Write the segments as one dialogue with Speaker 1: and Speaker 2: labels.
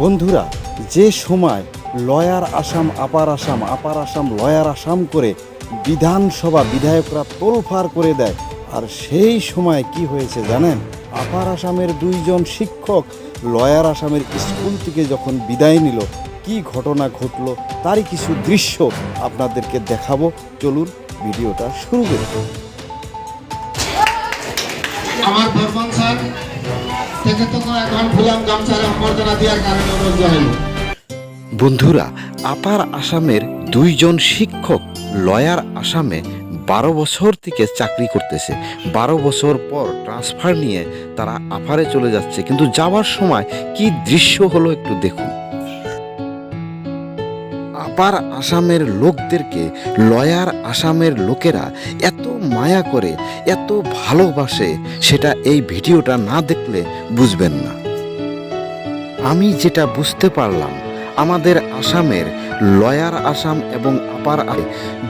Speaker 1: বন্ধুরা, যে সময় lower Assam, upper Assam upper Assam, lower Assam করে বিধানসভা বিধায়করা তোলফাড় করে দেয়, আর সেই সময় কি হয়েছে জানেন? আপার আসামের দুইজন শিক্ষক লয়ার আসামের স্কুল থেকে যখন বিদায় নিল, কি ঘটনা ঘটলো তারই কিছু দৃশ্য আপনাদেরকে দেখাবো। চলুন ভিডিওটা শুরু করি।
Speaker 2: আমার বর্মন স্যার তেখেতক এখন ফুলাম গামছার সম্বর্ধনা দেওয়ার কারণে অনুরোধ জানাইল
Speaker 1: বন্ধুরা, আপার আসামের দুইজন শিক্ষক লয়ার আসামে বারো বছর থেকে চাকরি করতেছে। বারো বছর পর ট্রান্সফার নিয়ে তারা আপারে চলে যাচ্ছে। কিন্তু যাওয়ার সময় কি দৃশ্য হলো একটু দেখুন। আপার আসামের লোকদেরকে, লয়ার আসামের লোকেরা এত মায়া করে, এত ভালোবাসে, সেটা এই ভিডিওটা না দেখলে বুঝবেন না। আমি যেটা বুঝতে পারলাম, আমাদের আসামের লয়ার আসাম এবং আপার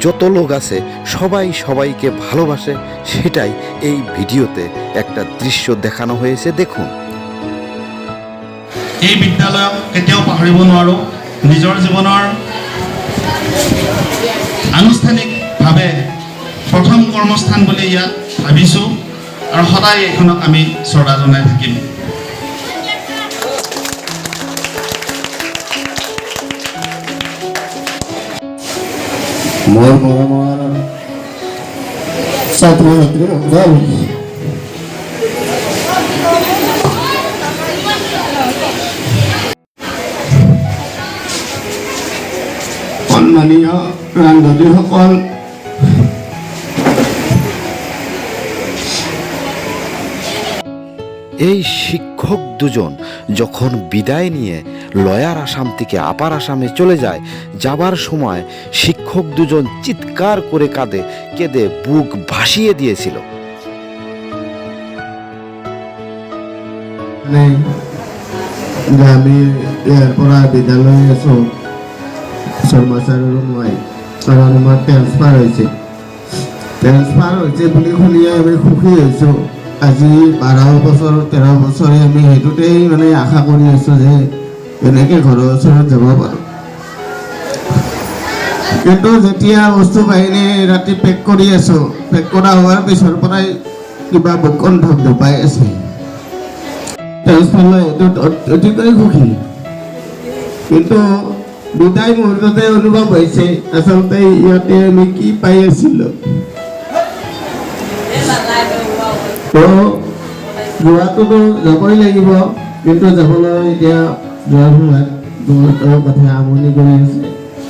Speaker 1: যত লোক আছে, সবাই সবাইকে ভালোবাসে, সেটাই এই ভিডিওতে একটা দৃশ্য দেখানো হয়েছে, দেখুন।
Speaker 3: এই বিদ্যালয়ক কেতিয়াও পাহৰিব নোৱাৰোঁ। নিজৰ জীৱনৰ আনুষ্ঠানিকভাৱে প্ৰথম কৰ্মস্থান বুলি ইয়াত ভাবিছোঁ আৰু সদায় এইখনক আমি শ্ৰদ্ধা জনাই থাকিম।
Speaker 2: মোৰ মৰমৰ ছাত্ৰ ছাত্ৰীসকল ৰান্ধনীসকল
Speaker 1: এই শিক্ষক দুজন যখন বিদায় নিয়ে লয়ার আসাম থেকে আপার আসামে চলে যায় যাবার সময় শিক্ষক দুজন চিৎকার করে কাঁদে কেঁদে বুক ভাসিয়ে দিয়েছিল।
Speaker 2: মানে আমি পৰা বিদ্যালয় আছোঁ শৰ্মা ছাৰ আৰু মই কাৰণ আমাৰ ট্ৰেন্সফাৰ হৈছে ট্ৰেন্সফাৰ হৈছে বুলি শুনিয়ে আমি সুখী হৈছোঁ। আজি বাৰ বছৰ, তেৰ বছৰে আমি সেইটোতেই মানে আশা কৰি আছোঁ যে এনেকৈ ঘৰৰ ওচৰত যাব পাৰোঁ। কিন্তু যেতিয়া বস্তু বাহিনী ৰাতি পেক কৰি আছোঁ পেক কৰা হোৱাৰ পিছৰ পৰাই কিবা বুকন ধপ ধপাই আছে ট্ৰেন্সফাৰ এইটোত অতিকৈ সুখী। কিন্তু বিদায় মুহূৰ্ততে অনুভৱ হৈছে আচলতে ইয়াতে আমি কি পাই আছিলোঁ? তো যোৱাটোতো যাবই লাগিব কিন্তু যাবলৈ এতিয়া যোৱাৰ সময়ত বহুতৰ কথা আমনি কৰি আছে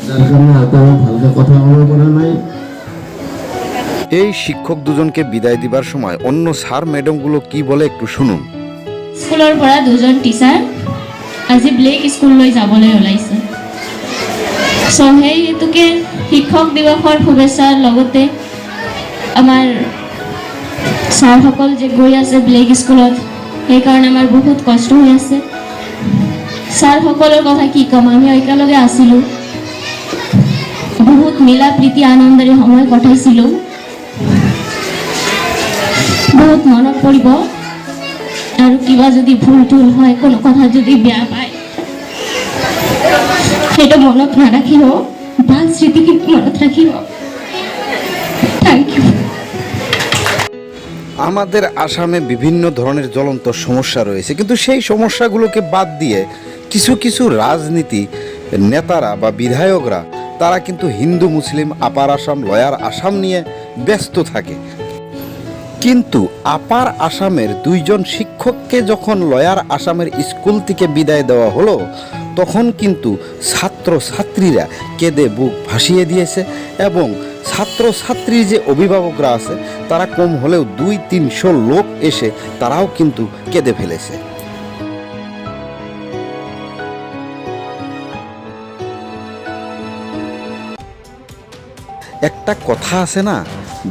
Speaker 2: যাৰ কাৰণে হয়তো ভালকৈ কথা ক'ব পৰা নাই।
Speaker 1: এই শিক্ষক দুজনকে বিদায় দিবার সময় অন্য স্যার ম্যাডামগুলো কি বলে একটু শুনুন।
Speaker 4: স্কুলৰ পৰা দুজন টিচাৰ আজি ব্লেক স্কুললৈ যাবলৈ ওলাইছে। চ' সেই হেতুকে শিক্ষক দিৱসৰ শুভেচ্ছাৰ লগতে আমাৰ ছাৰসকল যে গৈ আছে ব্লেক স্কুলত, সেইকাৰণে আমাৰ বহুত কষ্ট হৈ আছে। ছাৰসকলৰ কথা কি ক'ম? আমি একেলগে আছিলোঁ। বহুত মিলা প্ৰীতি আনন্দেৰে সময় কটাইছিলোঁ। বহুত মনত পৰিব। আৰু কিবা যদি ভুল থুল হয়, কোনো কথা যদি বেয়া পায় সেইটো মনত নাৰাখিব ভালো স্মৃতিখিনি মনত ৰাখিব থেংক ইউ
Speaker 1: আমাদের আসামে বিভিন্ন ধরনের জ্বলন্ত সমস্যা রয়েছে, কিন্তু সেই সমস্যাগুলোকে বাদ দিয়ে কিছু কিছু রাজনীতি নেতারা বা বিধায়করা, তারা কিন্তু হিন্দু, মুসলিম, আপার আসাম, লয়ার আসাম নিয়ে ব্যস্ত থাকে। কিন্তু আপার আসামের দুইজন শিক্ষককে যখন লয়ার আসামের স্কুল থেকে বিদায় দেওয়া হলো, তখন কিন্তু ছাত্র ছাত্রীরা কেঁদে বুক ভাসিয়ে দিয়েছে এবং ছাত্র ছাত্রী যে অভিভাবকরা আছে, তারা কম হলেও দুই তিনশো লোক এসে তারাও কিন্তু কেঁদে ফেলেছে। একটা কথা আছে না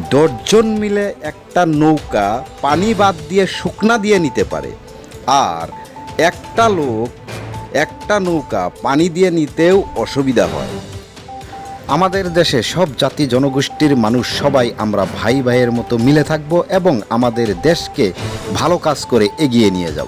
Speaker 1: দশজন মিলে একটা নৌকা পানি বাদ দিয়ে শুকনা দিয়ে নিতে পারে। আর একটা লোক একটা নৌকা পানি দিয়ে নিতেও অসুবিধা হয়। আমাদের দেশে সব জাতি জনগোষ্ঠীর মানুষ সবাই আমরা ভাই ভাইয়ের মতো মিলে থাকব এবং আমাদের দেশকে ভালো কাজ করে এগিয়ে নিয়ে যাব।